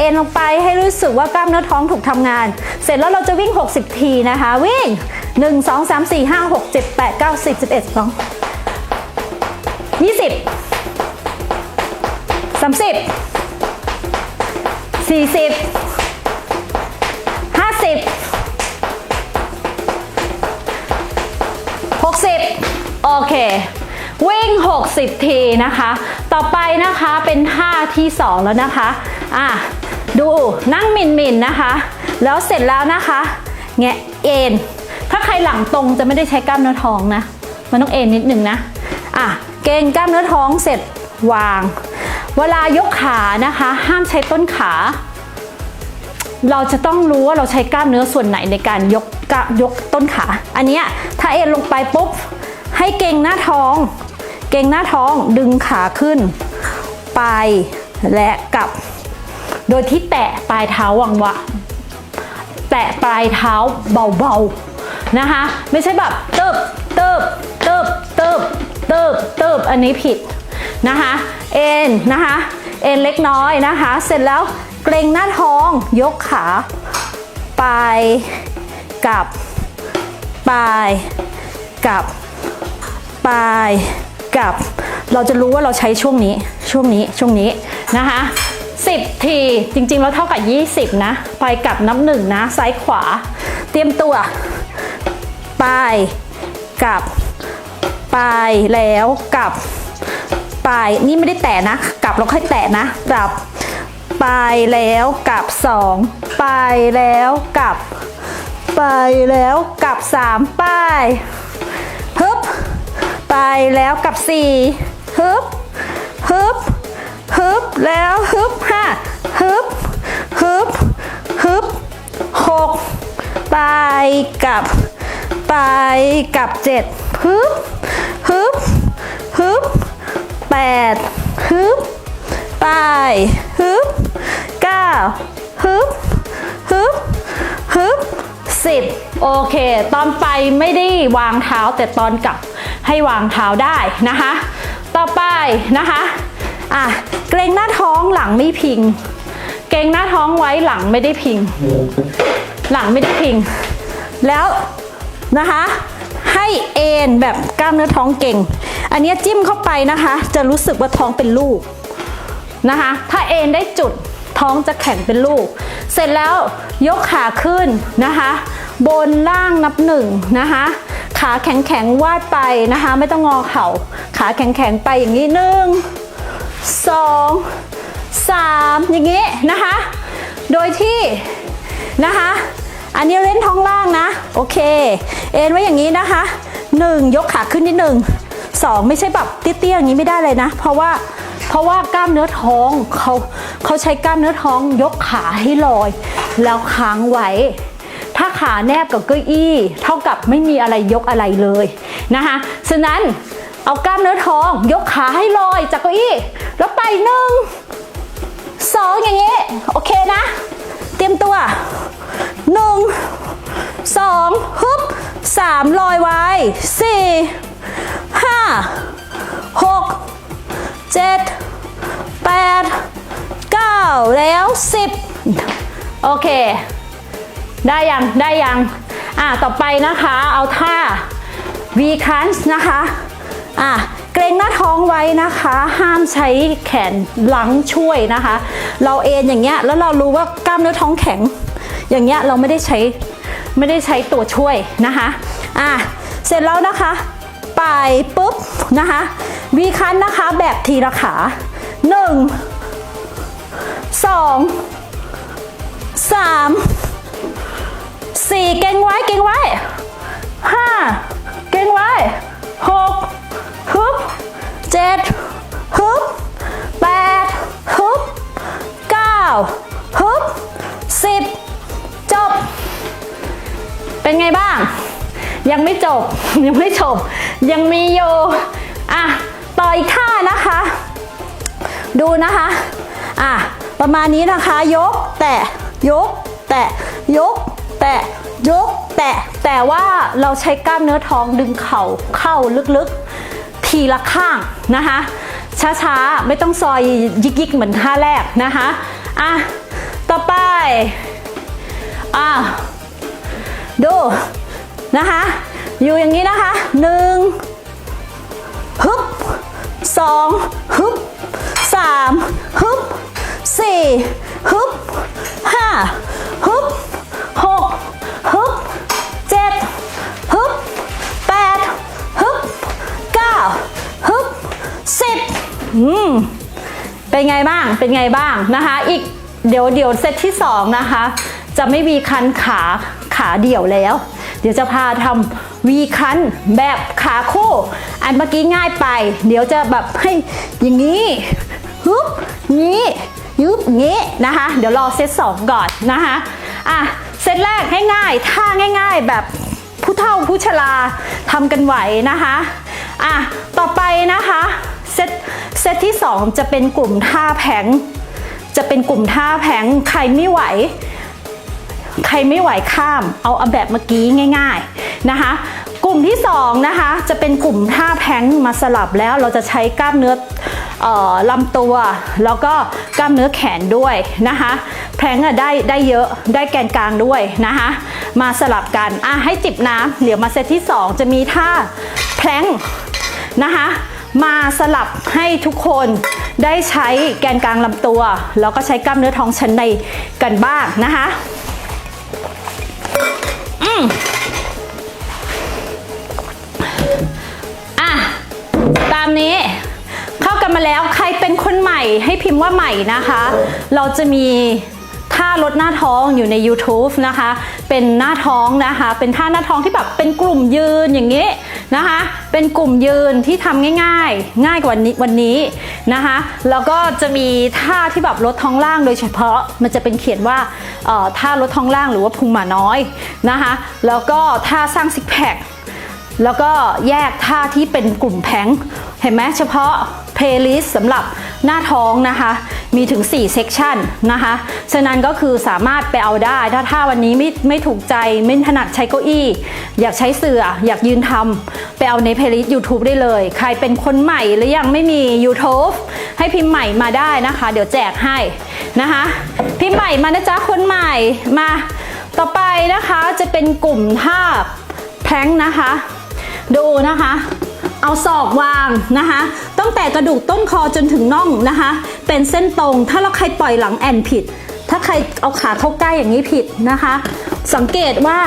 เอ็นลงไปให้รู้สึกว่ากล้ามเนื้อท้องถูกทำงาน เสร็จแล้วเราจะวิ่ง 60 ทีนะคะ วิ่ง 1 2 3 4 5 6 7 8 9 10 11 12 20 30 40 50 60 โอเค วิ่ง 60 ทีนะคะ ต่อไปนะคะเป็นท่าที่ 2 แล้วนะคะ อะ ดูนั่งมินมินๆนะคะ แล้วเสร็จแล้วนะคะ แงะเอ็น ถ้าใครหลังตรงจะไม่ได้ใช้กล้ามเนื้อท้องนะ มันต้องเอ็นนิดนึงนะ อะ เกรงกล้ามเนื้อท้องเสร็จวาง เวลายกขานะคะ ห้ามใช้ต้นขา เราจะต้องรู้ว่าเราใช้กล้ามเนื้อส่วนไหนในการยกกยกต้นขา อันนี้ถ้าเอ็นลงไปปุ๊บ ให้เกรงหน้าท้อง เกรงหน้าท้องดึงขาขึ้น ไปและกลับ โดยที่แตะปลายเท้าวังวะแตะปลายเท้าเบาๆนะคะ ไม่ใช่แบบเติบเติบเติบเติบเติบเติบอันนี้ผิดนะคะ เอ็นนะคะ เอ็นเล็กน้อยนะคะ เสร็จแล้วเกรงหน้าท้องยกขา ไปกับไปกับไปกับ เราจะรู้ว่าเราใช้ช่วงนี้ช่วงนี้ช่วงนี้นะคะ 10 ที จริงๆ แล้วเท่ากับ 20 นะ ไปกลับนับหนึ่งนะ ซ้ายขวา เตรียมตัว ไป กลับ ไปแล้วกลับ ไป นี่ไม่ได้แตะนะ กลับเราค่อยแตะนะ กลับ ไปแล้วกลับสองไปแล้วกลับ ไปแล้วกลับสามไปฮึบ ไปแล้วกลับสี่ฮึบฮึบ ฮึบแล้วฮึบห้าฮึบฮึบฮึบหกไปกับไปกับเจ็ดฮึบฮึบฮึบแปดฮึบไปฮึบเก้าฮึบฮึบฮึบสิบโอเค ตอนไปไม่ได้วางเท้าแต่ตอนกลับให้วางเท้าได้นะคะ ต่อไปนะคะ อะเกรงหน้าท้องหลังไม่พิง เกรงหน้าท้องไว้หลังไม่ได้พิง หลังไม่ได้พิง แล้วนะคะ ให้เอ็นแบบกล้ามเนื้อท้องเก่ง อันนี้จิ้มเข้าไปนะคะ จะรู้สึกว่าท้องเป็นลูกนะคะ ถ้าเอ็นได้จุดท้องจะแข็งเป็นลูก เสร็จแล้วยกขาขึ้นนะคะ บนล่างนับหนึ่งนะคะขาแข็งแข็งๆวาดไปนะคะ ไม่ต้องงอเข่าขาแข็งแข็งๆไปอย่างนี้หนึ่ง สองสามอย่างนี้นะคะ โดยที่นะคะ อันนี้เล่นท้องล่างนะ โอเค เอ็นไว้อย่างนี้นะคะหนึ่งยกขาขึ้นนิดหนึ่งสองไม่ใช่แบบเตี้ยๆอย่างนี้ไม่ได้เลยนะ เพราะว่าเพราะว่ากล้ามเนื้อท้องเขาเขาใช้กล้ามเนื้อท้องยกขาให้ลอย แล้วค้างไว้ ถ้าขาแนบกับเก้าอี้ เท่ากับไม่มีอะไรยกอะไรเลยนะคะฉะนั้น เอากล้ามเนื้อท้อง ยกขาให้ลอยจากเก้าอี้ แล้วไปหนึ่งสองอย่างนี้โอเคนะ เตรียมตัวหนึ่งสองฮึบสามลอยไว้สี่ห้าหกเจ็ดแปดเก้าแล้วสิบโอเค ได้ยังได้ยัง อะ ต่อไปนะคะ เอาท่า V crunch นะคะ อะเกรงหน้าท้องไว้นะคะ ห้ามใช้แขนหลังช่วยนะคะ เราเอนอย่างเงี้ยแล้วเรารู้ว่ากล้ามเนื้อท้องแข็ง อย่างเงี้ยเราไม่ได้ใช้ไม่ได้ใช้ตัวช่วยนะคะอะเสร็จแล้วนะคะไปปุ๊บนะคะ V crunch นะคะแบบทีละขาหนึ่งสองสามสี่เก่งไว้เก่งไว้ห้าเก่งไว้หก ฮึบเจ็ดฮึบแปดฮึบเก้าฮึบสิบจบ เป็นไงบ้าง ยังไม่จบ ยังไม่จบ ยังมีอยู่อะต่ออีกท่านะคะ ดูนะคะอะประมาณนี้นะคะ ยกแตะยก แตะยก แตะยก แตะแต่ว่าเราใช้กล้ามเนื้อท้องดึงเข่าเข้าลึกๆ ทีละข้างนะคะ ช้าๆ ไม่ต้องซอยยิกๆ เหมือนท่าแรกนะคะอะอ่าดูนะคะ อยู่อย่างนี้นะคะหนึ่งฮึบสองฮึบสามฮึบสี่ฮึบห้าฮึบ เป็นไงบ้าง เป็นไงบ้างนะคะ อีกเดี๋ยวเดี๋ยวเซตที่สองนะคะ จะไม่วีคันขาขาเดี่ยวแล้ว เดี๋ยวจะพาทำวีคันแบบขาคู่ อันเมื่อกี้ง่ายไป เดี๋ยวจะแบบให้อย่างนี้ฮึบงี้ยุบงี้นะคะ เดี๋ยวรอเซตสองก่อนนะคะอะเซตแรกให้ง่ายท่าง่าย ๆ แบบผู้เฒ่าผู้ชราทำกันไหวนะคะอะต่อไปนะคะ เซตที่ 2 จะเป็นกลุ่มท่าแผง จะเป็นกลุ่มท่าแผงใครไม่ไหว ใครไม่ไหวข้าม เอาเอาแบบเมื่อกี้ง่าย ๆนะคะ กลุ่มที่2นะคะจะเป็นกลุ่มท่าแพงมาสลับแล้วเราจะใช้กล้ามเนื้อลำตัวแล้วก็กล้ามเนื้อแขนด้วยนะคะแพงอะได้ได้เยอะได้แกนกลางด้วยนะคะมาสลับกันอะให้จิบน้ำเดี๋ยวมาเซตที่ 2 จะมีท่าแพลงนะคะ มาสลับให้ทุกคนได้ใช้แกนกลางลำตัว แล้วก็ใช้กล้ามเนื้อท้องชั้นในกันบ้างนะคะอืมอะ ตามนี้เข้ากันมาแล้วใครเป็นคนใหม่ให้พิมพ์ว่าใหม่นะคะ เราจะมี ลดหน้าท้องอยู่ใน YouTube นะคะ เป็นหน้าท้องนะคะ เป็นท่าหน้าท้องที่แบบเป็นกลุ่มยืนอย่างนี้นะคะ เป็นกลุ่มยืนที่ทำง่ายๆ ง่ายกว่านี้วันนี้นะคะ แล้วก็จะมีท่าที่แบบลดท้องล่างโดยเฉพาะมันจะเป็นเขียนว่าเอ่อท่าลดท้องล่างหรือว่าพุงหมาน้อยนะคะ แล้วก็ท่าสร้างซิกแพคแล้วก็แยกท่าที่เป็นกลุ่มแพง เห็นไหมเฉพาะเพลย์ลิสต์สำหรับหน้าท้องนะคะ มีถึง 4 เซกชันนะคะ ฉะนั้นก็คือสามารถไปเอาได้ ถ้าท่าวันนี้ไม่ไม่ถูกใจ ไม่ถนัดใช้เก้าอี้ อยากใช้เสื่ออยากยืนทำไปเอาในเพลย์ลิสต์ YouTube ได้เลย ใครเป็นคนใหม่หรือยังไม่มี YouTube ให้พิมพ์ใหม่มาได้นะคะ เดี๋ยวแจกให้นะคะ พิมพ์ใหม่มานะจ๊ะคนใหม่มา ต่อไปนะคะจะเป็นกลุ่มท่าแพงก์นะคะ ดูนะคะ เอาศอกวางนะคะตั้งแต่กระดูกต้นคอจนถึงน่องนะคะ เป็นเส้นตรงถ้าเราใครปล่อยหลังแอนผิด ถ้าใครเอาขาเข้าใกล้อย่างนี้ผิดนะคะ สังเกตว่า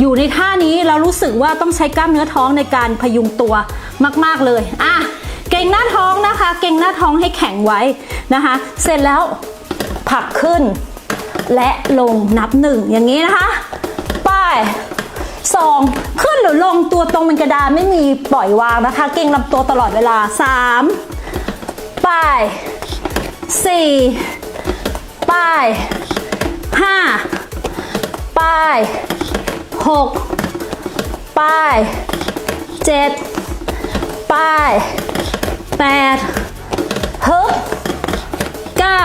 อยู่ในท่านี้เรารู้สึกว่าต้องใช้กล้ามเนื้อท้องในการพยุงตัวมาก ๆเลยอะเก่งหน้าท้องนะคะ เก่งหน้าท้องให้แข็งไว้นะคะ เสร็จแล้วผลักขึ้น และลงนับหนึ่งอย่างนี้นะคะ ไป อง ขึ้นหรือลงตัวตรงเป็นกระดานไม่มีปล่อยวางนะคะ เก่งลำตัวตลอดเวลาสามไปสี่ไปห้าไปหกไปเจ็ดไปแปดฮึบเก้า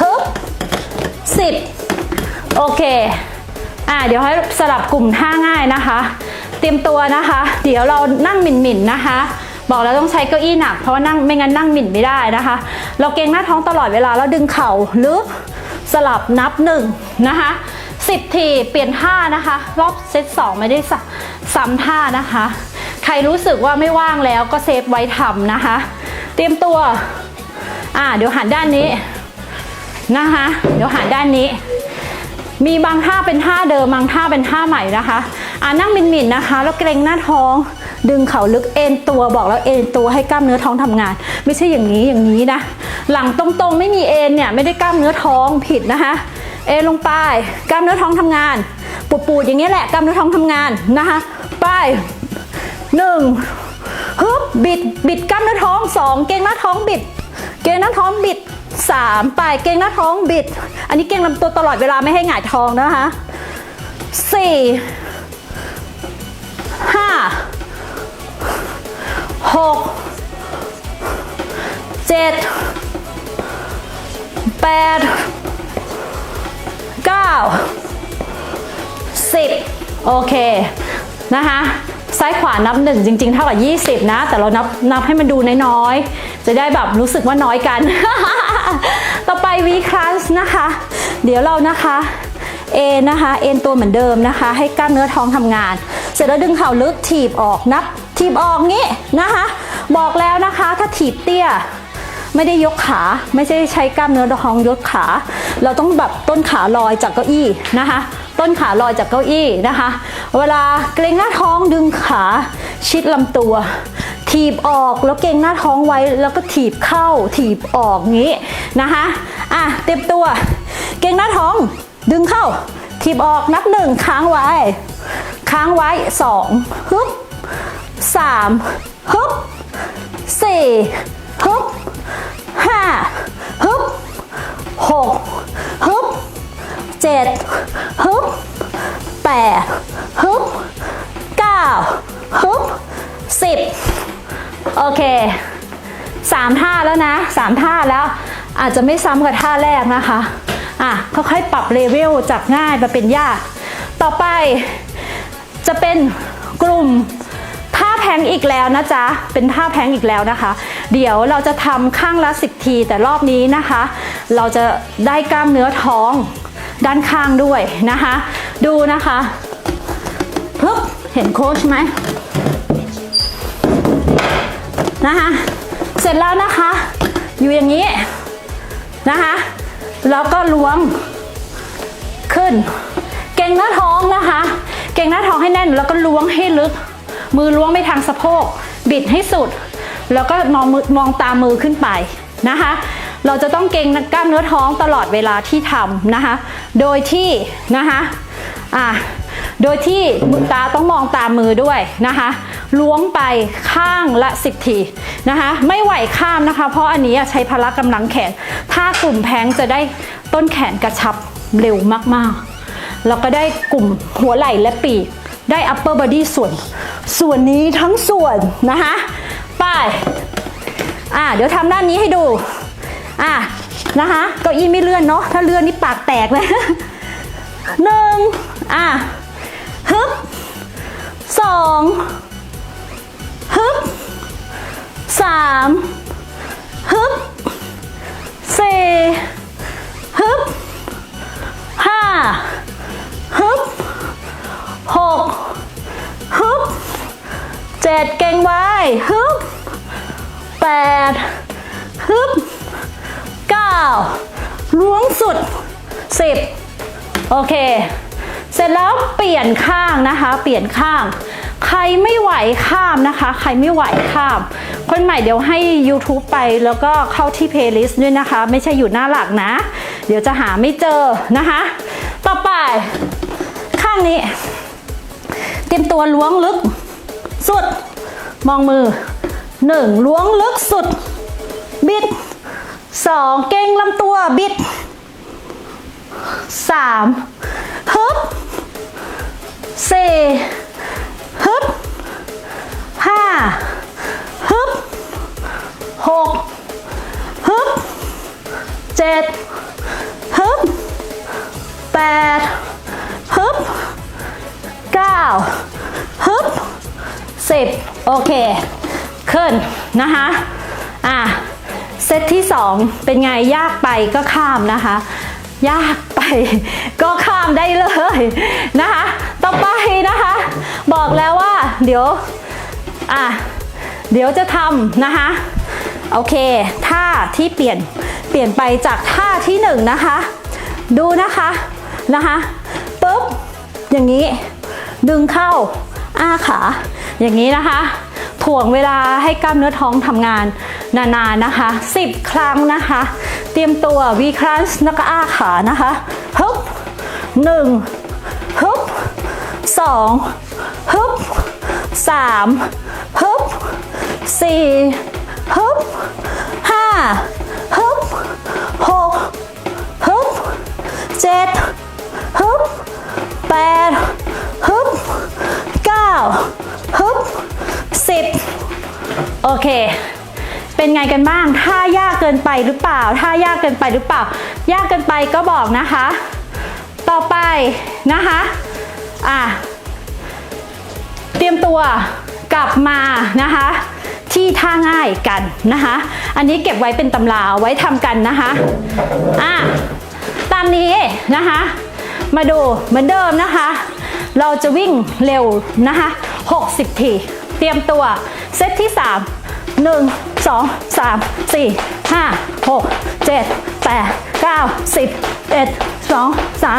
ฮึบสิบโอเค อ่าเดี๋ยวให้สลับกลุ่มท่าง่ายนะคะ เตรียมตัวนะคะ เดี๋ยวเรานั่งหมิ่นหมินนะคะ บอกแล้วต้องใช้เก้าอี้หนักเพราะว่านั่งไม่งั้นนั่งหมิ่นไม่ได้นะคะ เราเกรงหน้าท้องตลอดเวลาแล้วดึงเข่าลึกสลับนับหนึ่งนะคะสิบทีเปลี่ยนท่านะคะ รอบเซตสองไม่ได้ซ้ำท่านะคะ ใครรู้สึกว่าไม่ว่างแล้วก็เซฟไว้ทำนะคะ เตรียมตัวอ่าเดี๋ยวหันด้านนี้นะคะ เดี๋ยวหันด้านนี้ มีบางท่าเป็นท่าเดิมบางท่าเป็นท่าใหม่นะคะอ่านั่งมินมินนะคะ แล้วเกรงหน้าท้อง ดึงเข่าลึกเอ็นตัวบอกแล้วเอ็นตัวให้กล้ามเนื้อท้องทำงาน ไม่ใช่อย่างนี้อย่างนี้นะ หลังตรงๆไม่มีเอ็นเนี่ยไม่ได้กล้ามเนื้อท้องผิดนะคะ เอ็นลงไปกล้ามเนื้อท้องทำงานปูดๆอย่างนี้แหละกล้ามเนื้อท้องทำงานนะคะไปหนึ่งฮึบบิดบิดกล้ามเนื้อท้องสองเกรงหน้าท้องบิด เกรงหน้าท้องบิด สามไปเกรงหน้าท้องบิด อันนี้เกรงลำตัวตลอดเวลาไม่ให้หงายท้องนะคะสี่ห้าหกเจ็ดแปดเก้าสิบโอเคนะคะซ้ายขวานับหนึ่งจริง ๆ เท่ากับ 20 นะ แต่เรานับนับให้มันดูน้อย ๆ จะได้แบบรู้สึกว่าน้อยกัน ต่อไป V crunch นะคะ เดี๋ยวเรานะคะเอนนะคะ เอ็นตัวเหมือนเดิมนะคะ ให้กล้ามเนื้อท้องทำงาน เสร็จแล้วดึงเข่าลึกถีบออกนับ ถีบออกงี้นะคะ บอกแล้วนะคะถ้าถีบเตี้ยไม่ได้ยกขา ไม่ใช่ใช้กล้ามเนื้อท้องยกขา เราต้องแบบต้นขาลอยจากเก้าอี้นะคะ ต้นขาลอยจากเก้าอี้นะคะ เวลาเกรงหน้าท้องดึงขาชิดลำตัว ถีบออกแล้วเกรงหน้าท้องไว้แล้วก็ถีบเข้าถีบออกงี้นะคะอะเต็มตัว เกรงหน้าท้องดึงเข้า ถีบออกนับหนึ่งค้างไว้ ค้างไว้สองฮึบสามฮึบสี่ฮึบห้าฮึบหกฮึบเจ็ดฮึบแปด โอเคสามท่าแล้วนะสามท่าแล้วอาจจะไม่ซ้ำกับท่าแรกนะคะอะค่อยๆปรับเลเวลจากง่ายมาเป็นยาก ต่อไปจะเป็นกลุ่มท่าแพงอีกแล้วนะจ๊ะ เป็นท่าแพงอีกแล้วนะคะ เดี๋ยวเราจะทำข้างละ 10 ทีแต่รอบนี้นะคะ เราจะได้กล้ามเนื้อท้องด้านข้างด้วยนะคะ ดูนะคะฮึบเห็นโค้ชไหม นะคะ เสร็จแล้วนะคะ อยู่อย่างนี้นะคะ แล้วก็ล้วงขึ้น เก่งหน้าท้องนะคะ เก่งหน้าท้องให้แน่น แล้วก็ล้วงให้ลึก มือล้วงไปทางสะโพก บิดให้สุด แล้วก็มองมือมองตามมือขึ้นไปนะคะ เราจะต้องเก่งกล้ามเนื้อท้องตลอดเวลาที่ทำนะคะ โดยที่นะคะ อะโดยที่ตาต้องมองตามมือด้วยนะคะ ล้วงไปข้างละ 10 ทีนะคะ ไม่ไหวข้ามนะคะ เพราะอันนี้ใช้พละกำลังแขน ถ้ากลุ่มแพงจะได้ต้นแขนกระชับเร็วมากๆ แล้วก็ได้กลุ่มหัวไหล่และปีก ได้ upper body ส่วน ส่วนนี้ทั้งส่วนนะคะไปอ่าเดี๋ยวทำด้านนี้ให้ดูอะนะคะเก้าอี้ไม่เลื่อนเนาะถ้าเลื่อนนี่ปากแตกเลยหนึ่งอะฮึบสอง ฮึบสามฮึบสี่ฮึบห้าฮึบหกฮึบเจ็ดเก่งไว้ฮึบแปดฮึบเก้าล้วงสุดสิบโอเค เสร็จแล้วเปลี่ยนข้างนะคะ เปลี่ยนข้าง ไม่ไหวข้ามนะคะ ใครไม่ไหวข้าม คนใหม่เดี๋ยวให้ YouTube ไปแล้วก็เข้าที่ playlist ด้วยนะคะ ไม่ใช่อยู่หน้าหลักนะ เดี๋ยวจะหาไม่เจอนะคะ ต่อไป ข้างนี้ เตรียมตัวล้วงลึก สุด มองมือหนึ่งล้วงลึกสุด บิดสองเก่งลำตัวบิดสามฮึบสี่ ฮึบหกฮึบเจ็ดฮึบแปดฮึบเก้าฮึบสิบโอเค ขึ้นนะคะ อะ เซตที่2เป็นไงยากไปก็ข้ามนะคะ ยากไปก็ข้ามได้เลยนะคะ ต่อไปนะคะ บอกแล้วว่าเดี๋ยว อะเดี๋ยวจะทำนะคะ โอเคท่าที่เปลี่ยนเปลี่ยนไปจากท่าที่หนึ่งนะคะ ดูนะคะนะคะปุ๊บอย่างนี้ ดึงเข้าอ้าขา อย่างนี้นะคะ ถ่วงเวลาให้กล้ามเนื้อท้องทำงานนานๆนะคะ 10 ครั้งนะคะ เตรียมตัว V crunch แล้วก็อ้าขานะคะฮึบหนึ่งฮึบสองฮึบสาม สี่ฮึบห้าฮึบหกฮึบเจ็ดฮึบแปดฮึบเก้าฮึบสิบโอเค เป็นไงกันบ้างถ้ายากเกินไปหรือเปล่าถ้ายากเกินไปหรือเปล่า ยากเกินไปก็บอกนะคะ ต่อไปนะคะ อะ เตรียมตัว กลับมานะคะ ที่ท่าง่ายกันนะคะ อันนี้เก็บไว้เป็นตำราเอาไว้ทำกันนะคะอะตามนี้นะคะ มาดูเหมือนเดิมนะคะ เราจะวิ่งเร็วนะคะ60 ที เตรียมตัวเซตที่ 3 1 2 3 4 5 6 7 8 9 10 1 2 3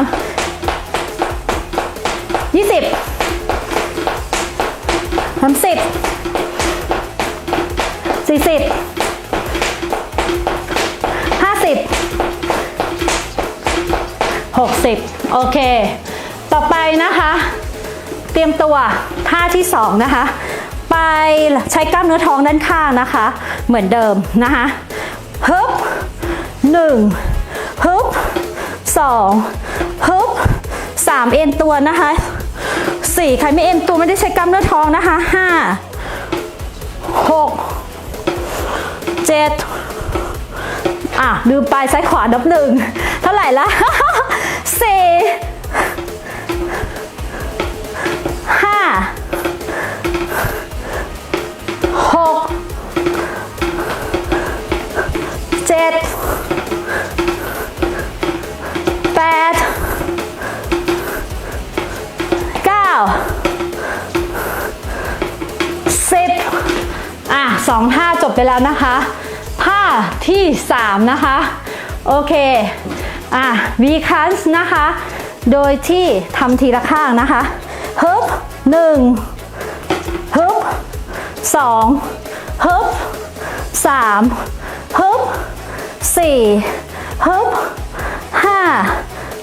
20 30 40 50 60โอเค ต่อไปนะคะ เตรียมตัวท่าที่2นะคะ ไปใช้กล้ามเนื้อท้องด้านข้างนะคะ เหมือนเดิมนะคะฮึบหนึ่งฮึบสองฮึบสามเอ็นตัวนะคะ สี่ใครไม่เอ็นตัวไม่ได้ใช้กล้ามเนื้อท้องนะคะห้าหกเจ็ดอะลืมไปซ้ายขวานับหนึ่งเท่าไหร่ละสี่ห้าหกเจ็ด สองท่าจบไปแล้วนะคะท่าที่ 3 นะคะ โอเค อะวีคันส์นะคะ โดยที่ทำทีละข้างนะคะฮึบหนึ่งฮึบสองฮึบสามฮึบสี่ฮึบห้า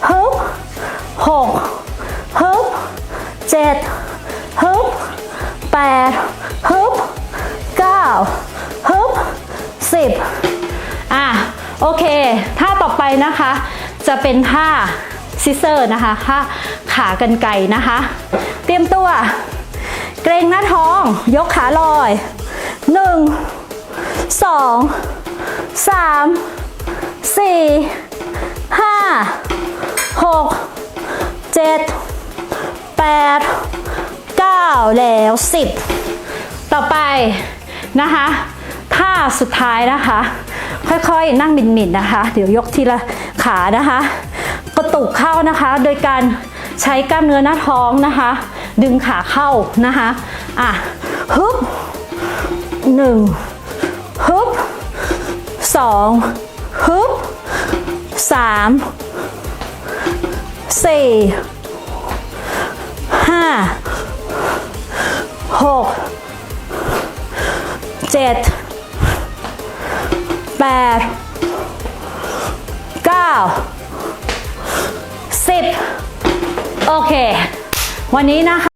ฮึบหกฮึบเจ็ดฮึบแปดฮึบ เก้าฮึบสิบอะโอเคท่าต่อไปนะคะ จะเป็นท่าซิเซอร์นะคะท่าขากันไก่นะคะ เตรียมตัว เกรงหน้าท้อง ยกขาลอย1 2 3 4 5 6 7 8 9แปดเก้าแล้ว10ต่อไป นะคะท่าสุดท้ายนะคะ ค่อยๆนั่งบินๆนะคะ เดี๋ยวยกทีละขานะคะ กระตุกเข้านะคะ โดยการใช้กล้ามเนื้อหน้าท้องนะคะ ดึงขาเข้านะคะอะฮึบหนึ่งฮึบสองฮึบสามสี่ห้าหก เจ็ดแปดเก้าสิบโอเค วันนี้นะคะ